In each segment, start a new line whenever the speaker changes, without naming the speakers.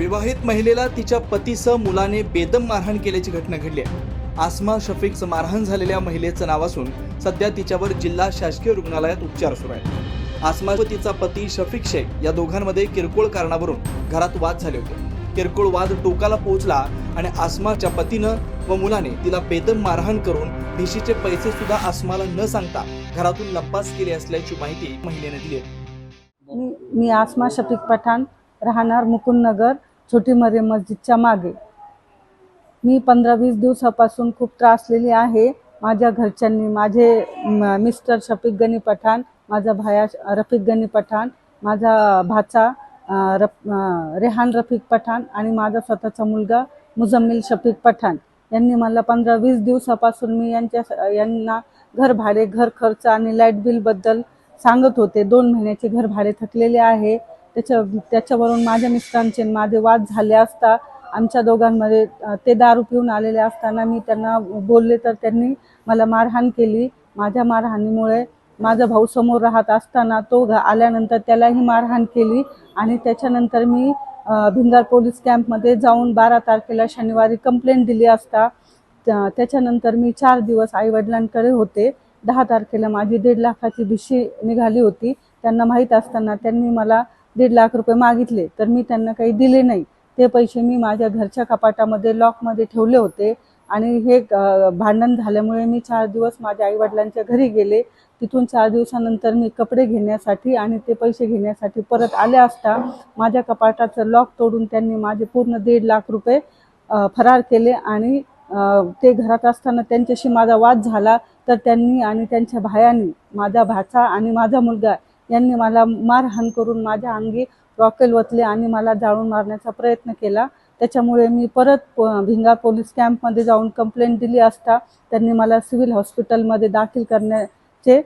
विवाहित महिलेला तिच्या पतीसह मुलाने बेदम मारहाण केल्याची घटना घडली आहे. आसमा शफीकचं मारहाण झालेल्या महिलेचं नाव असून सध्या तिच्यावर जिल्हा शासकीय रुग्णालयात उपचार सुरू आहेत. आसमा व तिचा पती शफीक शेख या दोघांमध्ये किरकोळ कारणावरून घरात वाद झाले होते. किरकोळ वाद टोकाला पोहोचला आणि आसमाच्या पतीनं व मुलाने तिला बेदम मारहाण करून भिशीचे पैसे सुद्धा आसमाला न सांगता घरातून लंपास केले असल्याची माहिती महिलेने दिली
मी मी आसमा शफीक पठाण राहणार मुकुंदनगर छोटी मरे मस्जिदच्या मागे. मी पंधरा वीस दिवसापासून खूप त्रासलेली आहे. माझ्या घरच्यांनी माझे मिस्टर शफीक गनी पठाण माझा भाया रफिक गनी पठाण माझा भाचा रफ रेहान रफिक पठाण आणि माझा स्वतःचा मुलगा मुजम्मिल शफीक पठाण. यांनी मला पंधरा वीस दिवसापासून मी यांच्या यांना घर भाडे घर खर्च आणि लाइट बिलबद्दल सांगत होते. दोन महिन्याचे घर भाडे थकलेले आहे. त्याच्या त्याच्यावरून माझ्या मिस्टरांचे माझे वाद झाले असता आमच्या दोघांमध्ये ते दारू पिऊन आलेले असताना मी त्यांना बोलले तर त्यांनी मला मारहाण केली. माझ्या मारहाणीमुळे माझा भाऊ समोर राहत असताना तो घ- आल्यानंतर त्यालाही मारहाण केली आणि त्याच्यानंतर मी भिंगार पोलीस कॅम्पमध्ये जाऊन बारा तारखेला शनिवारी कंप्लेंट दिली असता त्याच्यानंतर मी चार दिवस आईवडिलांकडे होते. दहा तारखेला माझी दीड लाखाची भिशी निघाली होती. त्यांना माहीत असताना त्यांनी मला दीड लाख रुपये मागितले तर मी त्यांना काही दिले नाही. ते पैसे मी माझ्या घरच्या कपाटामध्ये लॉकमध्ये ठेवले होते. आणि हे भांडण झाल्यामुळे मी चार दिवस माझ्या आईवडिलांच्या घरी गेले. तिथून चार दिवसानंतर मी कपडे घेण्यासाठी आणि ते पैसे घेण्यासाठी परत आले असता माझ्या कपाटाचं लॉक तोडून त्यांनी माझे पूर्ण दीड लाख रुपये फरार केले. आणि ते घरात असताना त्यांच्याशी माझा वाद झाला तर त्यांनी आणि त्यांच्या भायांनी माझा भाचा आणि माझा मुलगा यांनी मला मारहाण करून माझ्या अंगी रॉकेल वतले आणि मला जाळून मारण्याचा प्रयत्न केला. त्याच्यामुळे मी परत प- भिंगार पोलीस कॅम्पमध्ये जाऊन कंप्लेंट दिली असता त्यांनी मला सिव्हिल हॉस्पिटलमध्ये दाखल करण्याचे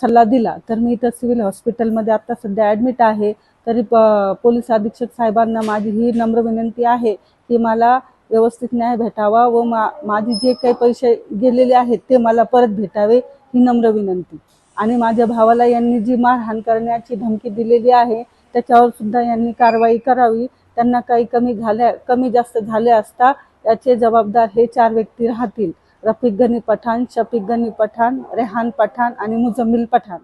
सल्ला दिला. तर मी इथं सिव्हिल हॉस्पिटलमध्ये आता सध्या ॲडमिट आहे. तरी प पोलीस अधीक्षक साहेबांना माझी ही नम्र विनंती आहे की मला व्यवस्थित न्याय भेटावा व मा माझे जे काही पैसे गेलेले आहेत ते मला परत भेटावे ही नम्र विनंती. आणि माझ्या भावाला यांनी जी मारहाण करण्याची धमकी दिलेली आहे त्याच्यावर सुद्धा यांनी कारवाई करावी. त्यांना काही कमी झाल्या कमी जास्त झाले असता याचे जबाबदार हे चार व्यक्ती राहतील. रफिक गनी पठाण शफिक गनी पठाण रेहान पठाण आणि मुजम्मिल पठाण.